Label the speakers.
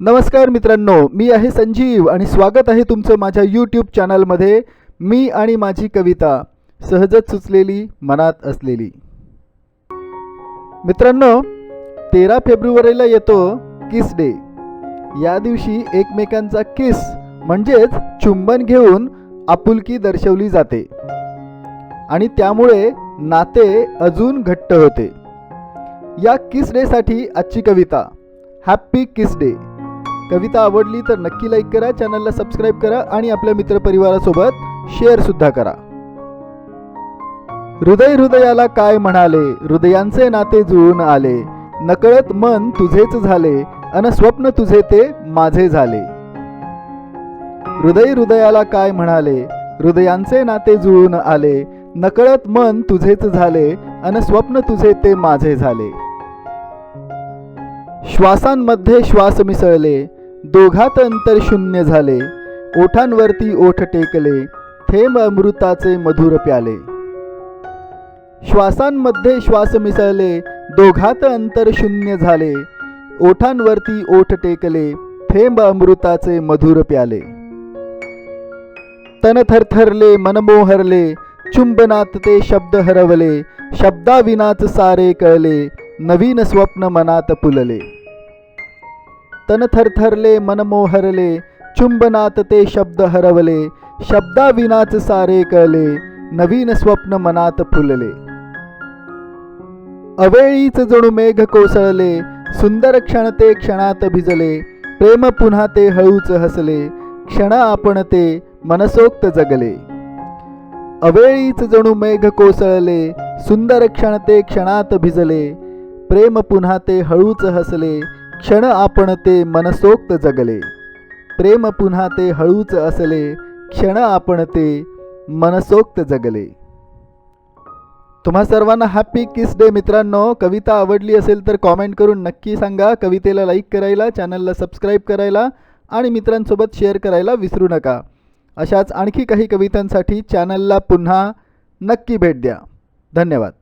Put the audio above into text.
Speaker 1: नमस्कार मित्रांनो मी आहे संजीव आणि स्वागत आहे तुमचं माझ्या यूट्यूब चॅनलमध्ये मी आणि माझी कविता सहजच सुचलेली मनात असलेली. मित्रांनो तेरा फेब्रुवारीला येतो किस डे या दिवशी एकमेकांचा किस म्हणजेच चुंबन घेऊन आपुलकी दर्शवली जाते. आणि त्यामुळे नाते अजून घट्ट होते. या किस डेसाठी आजची कविता हॅप्पी किस डे कविता आवडली तर नक्की लाईक करा चॅनलला सबस्क्राईब करा आणि आपल्या मित्रपरिवारासोबत शेअर सुद्धा करा. हृदय हृदयाला काय म्हणाले? हृदयांचे नाते जुळून आले. नकळत मन तुझेच झाले अन स्वप्न तुझे ते माझे झाले. हृदय हृदयाला काय म्हणाले? हृदयांचे नाते जुळून आले. नकळत मन तुझेच झाले अन स्वप्न तुझे ते माझे झाले. श्वासांमध्ये श्वास मिसळले. दोघात अंतर शून्य झाले. ओठांवरती ओठ टेकले. थेंब अमृताचे मधुर प्याले. श्वासांमध्ये श्वास मिसळले. दोघात अंतर शून्य झाले. ओठांवरती ओठ टेकले. थेंब अमृताचे मधुर प्याले. तन थरथरले मनमोहरले चुंबनात ते शब्द हरवले. शब्दाविनाच सारे कळले. नवीन स्वप्न मनात पुलले तन थरथरले मनमोहरले चुंबनात ते शब्द हरवले शब्दाविनाच सारे कळले नवीन स्वप्न मनात फुलले. अवेळीच जणू मेघ कोसळले सुंदर क्षण ते क्षणात भिजले प्रेम पुन्हा ते हळूच हसले क्षण आपण ते मनसोक्त जगले. अवेळीच जणू मेघ कोसळले सुंदर क्षण ते क्षणात भिजले प्रेम पुन्हा ते हळूच हसले क्षण आपण ते मनसोक्त जगले. प्रेम पुन्हा ते हळूच असले क्षण आपण ते मनसोक्त जगले. तुम्हा सर्वांना हॅपी किस डे मित्रांनो. कविता आवडली असेल तर कॉमेंट करून नक्की सांगा. कवितेला लाईक करायला चॅनलला सबस्क्राईब करायला आणि मित्रांसोबत शेअर करायला विसरू नका. अशाच आणखी काही कवितांसाठी चॅनलला पुन्हा नक्की भेट द्या. धन्यवाद.